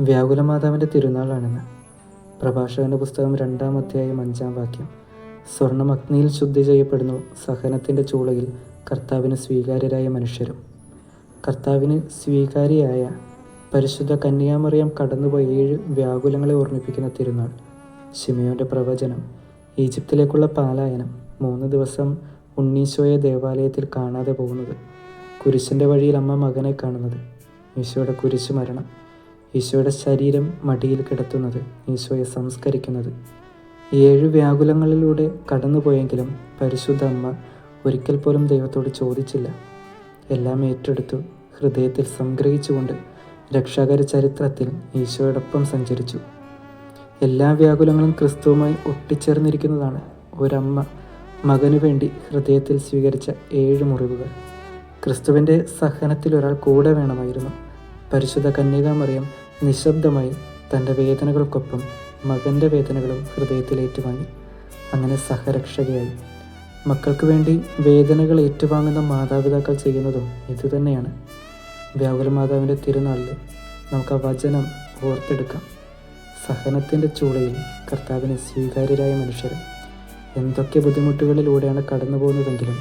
വ്യാകുലമാതാവിന്റെ തിരുനാളാണെന്ന്. പ്രഭാഷകന്റെ പുസ്തകം രണ്ടാം അധ്യായം അഞ്ചാം വാക്യം. സ്വർണം അഗ്നിയിൽ ശുദ്ധി ചെയ്യപ്പെടുന്നു. സഹനത്തിന്റെ ചൂളയിൽ കർത്താവിന് സ്വീകാര്യരായ മനുഷ്യരും. കർത്താവിന് സ്വീകാര്യയായ പരിശുദ്ധ കന്യാമറിയം കടന്നുപോയ ഏഴ് വ്യാകുലങ്ങളെ ഓർമ്മിപ്പിക്കുന്ന തിരുനാൾ. ഷിമയോന്റെ പ്രവചനം ഈജിപ്തിലേക്കുള്ള പാലായനം മൂന്ന് ദിവസം ഉണ്ണീശോയെ ദേവാലയത്തിൽ കാണാതെ പോകുന്നത് കുരിശിന്റെ വഴിയിൽ അമ്മ മകനെ കാണുന്നത് ഈശോയുടെ കുരിശ് മരണം ഈശോയുടെ ശരീരം മടിയിൽ കിടത്തുന്നത് ഈശോയെ സംസ്കരിക്കുന്നത്. ഏഴ് വ്യാകുലങ്ങളിലൂടെ കടന്നുപോയെങ്കിലും പരിശുദ്ധ അമ്മ ഒരിക്കൽ പോലും ദൈവത്തോട് ചോദിച്ചില്ല. എല്ലാം ഏറ്റെടുത്തു ഹൃദയത്തിൽ സംഗ്രഹിച്ചുകൊണ്ട് രക്ഷാകര ചരിത്രത്തിൽ ഈശോയോടൊപ്പം സഞ്ചരിച്ചു. എല്ലാ വ്യാകുലങ്ങളും ക്രിസ്തുവുമായി ഒട്ടിച്ചേർന്നിരിക്കുന്നതാണ് ഒരമ്മ മകനു വേണ്ടി ഹൃദയത്തിൽ സ്വീകരിച്ച ഏഴ് മുറിവുകൾ. ക്രിസ്തുവിന്റെ സഹനത്തിൽ ഒരാൾ കൂടെ വേണമായിരുന്നു. പരിശുദ്ധ കന്യകാമറിയം നിശബ്ദമായി തന്റെ വേദനകൾക്കൊപ്പം മകന്റെ വേദനകളും ഹൃദയത്തിൽ ഏറ്റുവാങ്ങി അങ്ങനെ സഹരക്ഷകയായി. മക്കൾക്ക് വേണ്ടി വേദനകൾ ഏറ്റുവാങ്ങുന്ന മാതാപിതാക്കൾ ചെയ്യുന്നതും ഇതുതന്നെയാണ് വ്യാകുല മാതാവിന്റെ തിരുനാളിൽ നമുക്ക് ആ വചനം ഓർത്തെടുക്കാം. സഹനത്തിന്റെ ചൂളയിൽ കർത്താവിന് സ്വീകാര്യരായ മനുഷ്യർ. എന്തൊക്കെ ബുദ്ധിമുട്ടുകളിലൂടെയാണ് കടന്നു പോകുന്നതെങ്കിലും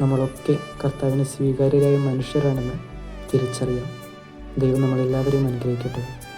നമ്മളൊക്കെ കർത്താവിന് സ്വീകാര്യരായ മനുഷ്യരാണെന്ന് തിരിച്ചറിയാം. ദൈവം നമ്മളെല്ലാവരെയും അനുഗ്രഹിക്കട്ടെ.